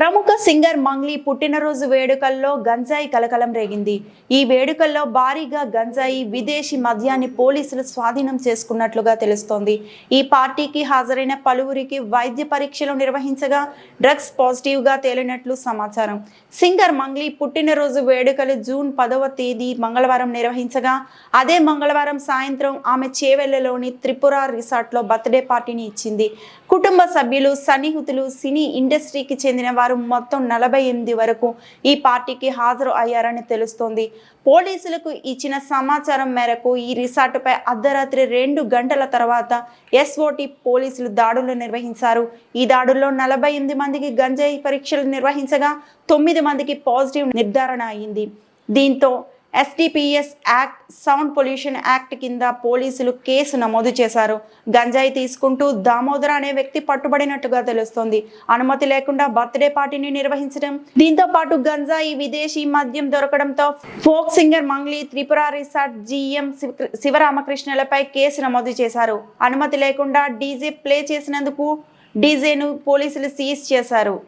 ప్రముఖ సింగర్ మంగ్లీ పుట్టినరోజు వేడుకల్లో గంజాయి కలకలం రేగింది. ఈ వేడుకల్లో భారీగా గంజాయి విదేశీ మద్యాన్ని పోలీసులు స్వాధీనం చేసుకున్నట్లుగా తెలుస్తోంది. ఈ పార్టీకి హాజరైన పలువురికి వైద్య పరీక్షలు నిర్వహించగా డ్రగ్స్ పాజిటివ్గా తేలినట్లు సమాచారం. సింగర్ మంగ్లీ పుట్టినరోజు వేడుకలు జూన్ పదవ తేదీ మంగళవారం నిర్వహించగా అదే మంగళవారం సాయంత్రం ఆమె చేవెళ్ళలోని త్రిపుర రిసార్ట్లో బర్త్డే పార్టీని ఇచ్చింది. కుటుంబ సభ్యులు సన్నిహితులు సినీ ఇండస్ట్రీకి చెందిన వారు మొత్తం నలభై ఎనిమిది వరకు ఈ పార్టీకి హాజరు అయ్యారని తెలుస్తోంది. పోలీసులకు ఇచ్చిన సమాచారం మేరకు ఈ రిసార్టుపై అర్ధరాత్రి రెండు గంటల తర్వాత ఎస్ఓటి పోలీసులు దాడులు నిర్వహించారు. ఈ దాడుల్లో నలభై ఎనిమిది మందికి గంజాయి పరీక్షలు నిర్వహించగా తొమ్మిది మందికి పాజిటివ్ నిర్ధారణ అయింది. దీంతో SDPS act sound pollution act కింద పోలీసులు కేసు నమోదు చేశారు. గంజాయి తీసుకుంటూ దామోదర్ అనే వ్యక్తి పట్టుబడినట్టుగా తెలుస్తోంది. అనుమతి లేకుండా బర్త్డే పార్టీని నిర్వహించడం. దీంతో పాటు గంజాయి విదేశీ మద్యం దొరకడంతో folk singer Mangli Tripura resort GM Shiva- శివరామకృష్ణలపై కేసు నమోదు చేశారు. అనుమతి లేకుండా డీజే ప్లే చేసినందుకు డీజేను పోలీసులు సీజ్ చేశారు.